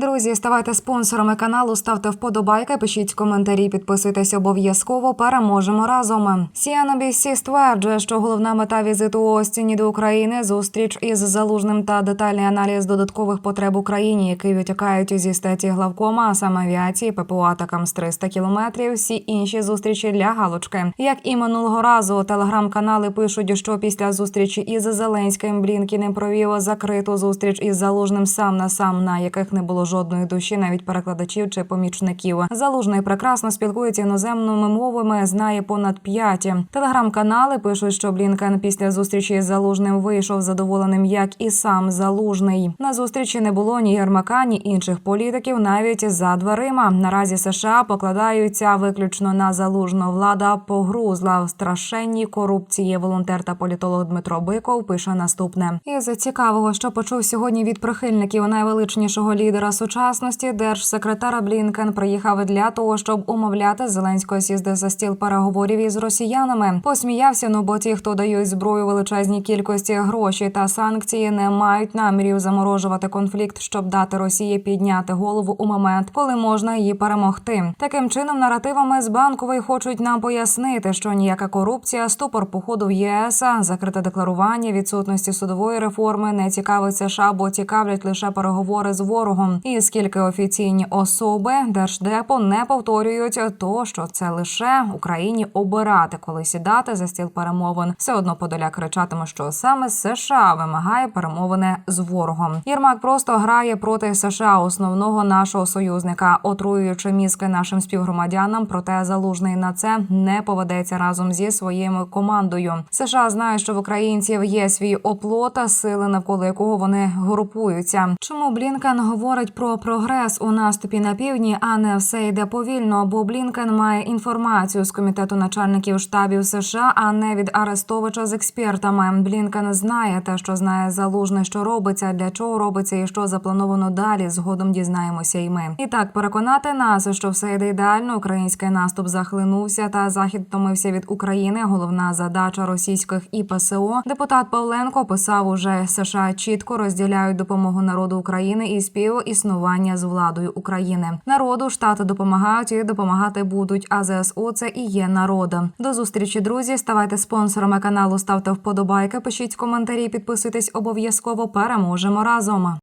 Друзі, ставайте спонсорами каналу, ставте вподобайки, пишіть коментарі, підписуйтесь обов'язково. Переможемо разом. CNBC стверджує, що головна мета візиту Остіні до України зустріч із залужним та детальний аналіз додаткових потреб Україні, які витікають зі статті главкома, саме авіації, ППО атакам з 300 кілометрів. Всі інші зустрічі для галочки. Як і минулого разу, телеграм-канали пишуть, що після зустрічі із Зеленським Блінкін провів закриту зустріч із залужним сам на сам, на яких не було жодної душі, навіть перекладачів чи помічників. Залужний прекрасно спілкується іноземними мовами, знає понад п'ять. Телеграм-канали пишуть, що Блінкен після зустрічі з залужним вийшов задоволеним, як і сам залужний. На зустрічі не було ні Єрмака, ні інших політиків, навіть за дверима. Наразі США покладаються виключно на залужну. Влада погрузла в страшенній корупції. Волонтер та політолог Дмитро Биков пише наступне. Із цікавого, що почув сьогодні від прихильників найвеличнішого лідера сучасності, держсекретар Блінкен приїхав для того, щоб умовляти Зеленського сісти за стіл переговорів із росіянами. Посміявся, ну бо ті, хто дають зброю величезній кількості гроші та санкції, не мають намірів заморожувати конфлікт, щоб дати Росії підняти голову у момент, коли можна її перемогти. Таким чином, наративами з банкової хочуть нам пояснити, що ніяка корупція, ступор походу в ЄС, закрите декларування, відсутності судової реформи не цікавить США, бо цікавлять лише переговори з ворогом. І скільки офіційні особи держдепо не повторюють то, що це лише Україні обирати, коли сідати за стіл перемовин. Все одно Подоляк кричатиме, що саме США вимагає перемовини з ворогом. Єрмак просто грає проти США, основного нашого союзника, отруюючи мізки нашим співгромадянам. Проте залужний на це не поведеться разом зі своєю командою. США знає, що в українців є свій оплот, сили навколо якого вони групуються. Чому Блінкен говорить про прогрес у наступі на півдні, а не все йде повільно? Бо Блінкен має інформацію з комітету начальників штабів США, а не від Арестовича з експертами. Блінкен знає те, що знає залужний, що робиться, для чого робиться і що заплановано далі. Згодом дізнаємося, і ми. І так переконати нас, що все йде ідеально. Український наступ захлинувся, та захід втомився від України. Головна задача російських і ПСО. Депутат Павленко писав уже США чітко розділяють допомогу народу України і співіснування з владою України. Народу штати допомагають і допомагати будуть. А ЗСУ це і є народом. До зустрічі, друзі. Ставайте спонсорами каналу, ставте вподобайки, пишіть коментарі, підписуйтесь обов'язково. Переможемо разом.